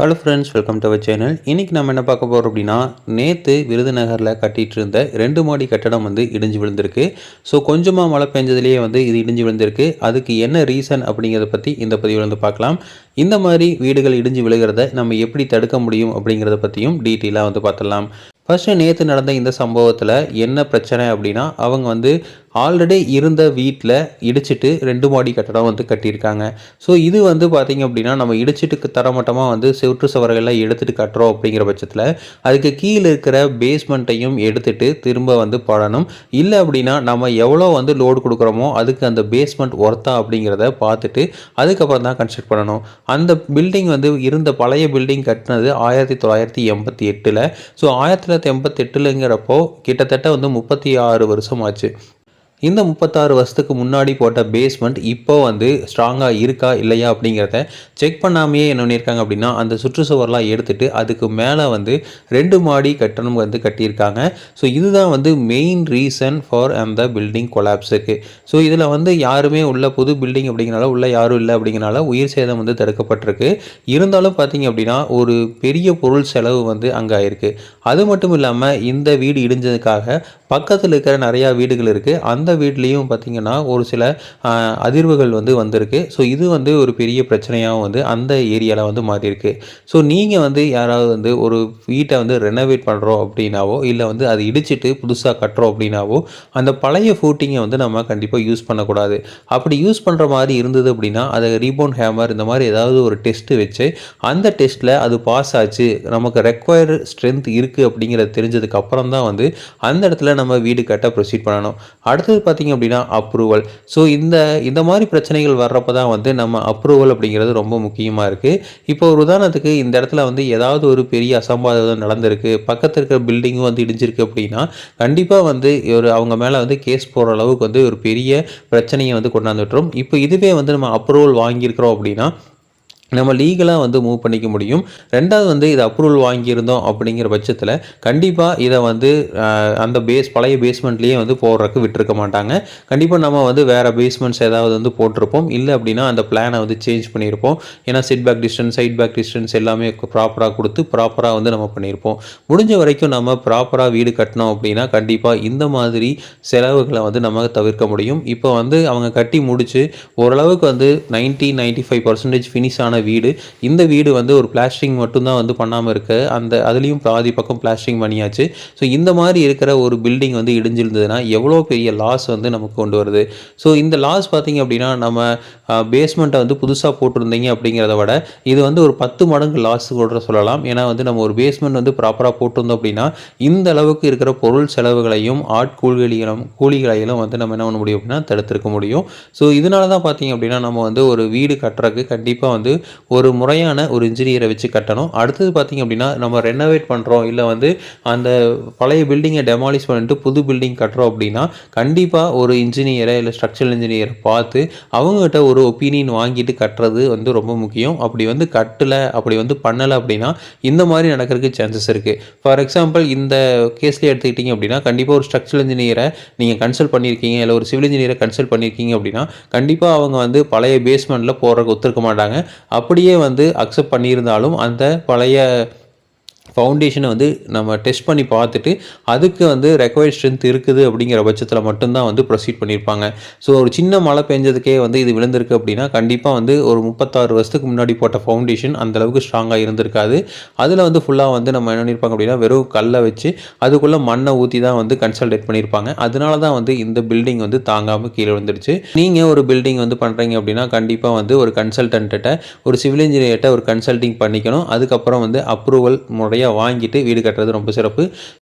Hello friends welcome to our channel இன்றைக்கி நம்ம என்ன பார்க்க போகிறோம் அப்படின்னா நேற்று விருதுநகரில் கட்டிகிட்டு இருந்த ரெண்டு மாடி கட்டடம் வந்து இடிஞ்சு விழுந்திருக்கு. ஸோ கொஞ்சமாக மழை பெஞ்சதுலேயே வந்து இது இடிஞ்சு விழுந்திருக்கு. அதுக்கு என்ன ரீசன் அப்படிங்கிறத பற்றி இந்த பதிவில் வந்து பார்க்கலாம். இந்த மாதிரி வீடுகள் இடிஞ்சு விழுகிறத நம்ம எப்படி தடுக்க முடியும் அப்படிங்கிறத பற்றியும் டீட்டெயிலாக வந்து பார்த்துடலாம். ஃபஸ்ட்டு நேற்று நடந்த இந்த சம்பவத்தில் என்ன பிரச்சனை அப்படின்னா அவங்க வந்து ஆல்ரெடி இருந்த வீட்டில் இடிச்சிட்டு ரெண்டு மாடி கட்டடம் வந்து கட்டியிருக்காங்க. ஸோ இது வந்து பார்த்திங்க அப்படின்னா நம்ம இடிச்சிட்டு தரமட்டமாக வந்து செவற்று சவரையெல்லாம் எடுத்துகிட்டு கட்டுறோம் அப்படிங்கிற பட்சத்தில் அதுக்கு கீழே இருக்கிற பேஸ்மெண்ட்டையும் எடுத்துகிட்டு திரும்ப வந்து படணும். இல்லை அப்படின்னா நம்ம எவ்வளோ வந்து லோடு கொடுக்குறோமோ அதுக்கு அந்த பேஸ்மெண்ட் ஒர்த்தா அப்படிங்கிறத பார்த்துட்டு அதுக்கப்புறம் தான் கன்ஸ்ட்ரக்ட் பண்ணணும். அந்த பில்டிங் வந்து இருந்த பழைய பில்டிங் கட்டினது ஆயிரத்தி தொள்ளாயிரத்தி எண்பத்தி எட்டில். ஸோ ஆயிரத்தி தொள்ளாயிரத்தி எண்பத்தி எட்டுலங்கிறப்போ கிட்டத்தட்ட வந்து முப்பத்தி ஆறு வருஷம் ஆச்சு. இந்த முப்பத்தாறு வருஷத்துக்கு முன்னாடி போட்ட பேஸ்மெண்ட் இப்போ வந்து ஸ்ட்ராங்காக இருக்கா இல்லையா அப்படிங்கிறத செக் பண்ணாமையே என்ன பண்ணியிருக்காங்க அப்படின்னா அந்த சுற்றுச்சுவர்லாம் எடுத்துகிட்டு அதுக்கு மேலே வந்து ரெண்டு மாடி கட்டணம் வந்து கட்டியிருக்காங்க. ஸோ இதுதான் வந்து மெயின் ரீசன் ஃபார் அந்த பில்டிங் கொலாப்ஸுக்கு ஸோ இதில் வந்து யாருமே உள்ள புது பில்டிங் அப்படிங்கிறனால உள்ள யாரும் இல்லை அப்படிங்கிறனால உயிர் சேதம் வந்து தடுக்கப்பட்டிருக்கு. இருந்தாலும் பார்த்தீங்க அப்படின்னா ஒரு பெரிய பொருள் செலவு வந்து அங்கே ஆயிருக்கு. அது மட்டும் இல்லாமல் இந்த வீடு இடிஞ்சதுக்காக பக்கத்தில் இருக்கிற நிறையா வீடுகள் இருக்குது அந்த வீட்லேயும் பார்த்திங்கன்னா ஒரு சில அதிர்வுகள் வந்து வந்திருக்கு. ஸோ இது வந்து ஒரு பெரிய பிரச்சனையாகவும் வந்து அந்த ஏரியாவில் வந்து மாறியிருக்கு. ஸோ நீங்கள் வந்து யாராவது வந்து ஒரு வீட்டை வந்து ரெனோவேட் பண்ணுறோம் அப்படின்னாவோ இல்லை வந்து அதை இடிச்சிட்டு புதுசாக கட்டுறோம் அப்படின்னாவோ அந்த பழைய ஃபூட்டிங்கை வந்து நம்ம கண்டிப்பாக யூஸ் பண்ணக்கூடாது. அப்படி யூஸ் பண்ணுற மாதிரி இருந்தது அப்படின்னா அதை ரீபோன் ஹேமர் இந்த மாதிரி ஏதாவது ஒரு டெஸ்ட்டு வச்சு அந்த டெஸ்ட்டில் அது பாஸ் ஆச்சு நமக்கு ரெக்வயர் ஸ்ட்ரென்த் இருக்குது அப்படிங்கிறத தெரிஞ்சதுக்கு அப்புறம் தான் வந்து அந்த இடத்துல நம்ம வீடு கட்ட ப்ரொசீட் பண்ணணும். அடுத்தது பார்த்திங்க அப்படின்னா அப்ரூவல் ஸோ இந்த இந்த மாதிரி பிரச்சனைகள் வர்றப்போ தான் வந்து நம்ம அப்ரூவல் அப்படிங்கிறது ரொம்ப முக்கியமாக இருக்குது இப்போ ஒரு உதாரணத்துக்கு இந்த இடத்துல வந்து ஏதாவது ஒரு பெரிய அசம்பாவிதம் நடந்திருக்கு பக்கத்தில் இருக்கிற பில்டிங்கும் வந்து இடிஞ்சிருக்கு அப்படின்னா கண்டிப்பாக வந்து ஒரு அவங்க மேலே வந்து கேஸ் போகிற அளவுக்கு வந்து ஒரு பெரிய பிரச்சனையை வந்து கொண்டாந்துட்டுரும் இப்போ இதுவே வந்து நம்ம அப்ரூவல் வாங்கியிருக்கிறோம் அப்படின்னா நம்ம லீகலாக வந்து மூவ் பண்ணிக்க முடியும். ரெண்டாவது வந்து இது அப்ரூவல் வாங்கியிருந்தோம் அப்படிங்கிற பட்சத்தில் கண்டிப்பாக இதை வந்து அந்த பேஸ் பழைய பேஸ்மெண்ட்லேயே வந்து போடுறதுக்கு விட்டுருக்க மாட்டாங்க. கண்டிப்பாக நம்ம வந்து வேறு பேஸ்மெண்ட்ஸ் ஏதாவது வந்து போட்டிருப்போம். இல்லை அப்படின்னா அந்த பிளானை வந்து சேஞ்ச் பண்ணியிருப்போம். ஏன்னா setback distance side back distance எல்லாமே ப்ராப்பராக கொடுத்து ப்ராப்பராக வந்து நம்ம பண்ணியிருப்போம். முடிஞ்ச வரைக்கும் நம்ம ப்ராப்பராக வீடு கட்டினோம் அப்படின்னா கண்டிப்பாக இந்த மாதிரி செலவுகளை வந்து நம்ம தவிர்க்க முடியும். இப்போ வந்து அவங்க கட்டி முடித்து ஓரளவுக்கு வந்து ninety ninety five percentage finish ஆன வீடு. இந்த வீடு வந்து ஒரு பிளாஸ்டிங் மட்டும்தான் வந்து பண்ணாமல் இருக்க. அந்த அதுலேயும் பாதி பக்கம் பிளாஸ்டிங் பண்ணியாச்சு. ஸோ இந்த மாதிரி இருக்கிற ஒரு பில்டிங் வந்து இடிஞ்சிருந்ததுன்னா எவ்வளோ பெரிய லாஸ் வந்து நமக்கு கொண்டு வருது. ஸோ இந்த லாஸ் பார்த்திங்க அப்படின்னா நம்ம பேஸ்மெண்ட்டை வந்து புதுசாக போட்டிருந்தீங்க அப்படிங்கிறத விட இது வந்து ஒரு பத்து மடங்கு லாஸ் கூட சொல்லலாம். ஏன்னா வந்து நம்ம ஒரு பேஸ்மெண்ட் வந்து ப்ராப்பராக போட்டிருந்தோம் அப்படின்னா இந்த அளவுக்கு இருக்கிற பொருள் செலவுகளையும் ஆட்கூலிகளையும் கூலிகளையும் வந்து நம்ம என்ன பண்ண முடியும் அப்படின்னா தடுத்திருக்க முடியும். ஸோ இதனால தான் பார்த்தீங்க அப்படின்னா நம்ம வந்து ஒரு வீடு கட்டுறதுக்கு கண்டிப்பாக வந்து ஒரு முறையான ஒரு இன்ஜினியரை வச்சு கட்டணும். அடுத்தது பார்த்திங்க அப்படின்னா நம்ம ரெனோவேட் பண்ணுறோம் இல்லை வந்து அந்த பழைய பில்டிங்கை டெமாலிஷ் பண்ணிட்டு புது பில்டிங் கட்டுறோம் அப்படின்னா கண்டிப்பாக ஒரு இன்ஜினியரை இல்லை ஸ்ட்ரக்சரல் இன்ஜினியரை பார்த்து அவங்ககிட்ட ஒரு ஒப்பீனியன் வாங்கிட்டு கட்டுறது வந்து ரொம்ப முக்கியம். அப்படி வந்து கட்டலை அப்படி வந்து பண்ணலை அப்படின்னா இந்த மாதிரி நடக்கிறதுக்கு சான்சஸ் இருக்குது ஃபார் எக்ஸாம்பிள் இந்த கேஸ்லேயே எடுத்துக்கிட்டிங்க அப்படின்னா கண்டிப்பாக ஒரு ஸ்ட்ரக்சரல் இன்ஜினியரை நீங்கள் கன்சல்ட் பண்ணியிருக்கீங்க இல்லை ஒரு சிவில் இன்ஜினியரை கன்சல்ட் பண்ணியிருக்கீங்க அப்படின்னா கண்டிப்பாக அவங்க வந்து பழைய பேஸ்மெண்ட்டில் போகிறக்கு ஒத்துருக்க மாட்டாங்க. அப்படியே வந்து அக்செப்ட் பண்ணியிருந்தாலும் அந்த பழைய ஃபவுண்டேஷனை வந்து நம்ம டெஸ்ட் பண்ணி பார்த்துட்டு அதுக்கு வந்து ரெக்கவர்ட் ஸ்ட்ரென்த் இருக்குது அப்படிங்கிற பட்சத்தில் மட்டும்தான் வந்து ப்ரொசீட் பண்ணியிருப்பாங்க. ஸோ ஒரு சின்ன மழை பெஞ்சதுக்கே வந்து இது விழுந்திருக்கு அப்படின்னா கண்டிப்பாக வந்து ஒரு முப்பத்தாறு வருஷத்துக்கு முன்னாடி போட்ட ஃபவுண்டேஷன் அந்தளவுக்கு ஸ்ட்ராங்காக இருந்திருக்காது. அதில் வந்து ஃபுல்லாக வந்து நம்ம என்ன பண்ணியிருப்பாங்க அப்படின்னா வெறும் கல்லை வச்சு அதுக்குள்ளே மண்ணை ஊற்றி தான் வந்து கன்சல்டேட் பண்ணியிருப்பாங்க. அதனால தான் வந்து இந்த பில்டிங் வந்து தாங்காமல் கீழே விழுந்துருச்சு. நீங்கள் ஒரு பில்டிங் வந்து பண்ணுறீங்க அப்படின்னா கண்டிப்பாக வந்து ஒரு கன்சல்டன்ட்ட ஒரு சிவில் இன்ஜினியர்கிட்ட ஒரு கன்சல்டிங் பண்ணிக்கணும். அதுக்கப்புறம் வந்து அப்ரூவல் முறை முறையாக வாங்கிட்டு வீடு கட்டுறது ரொம்ப சிறப்பு.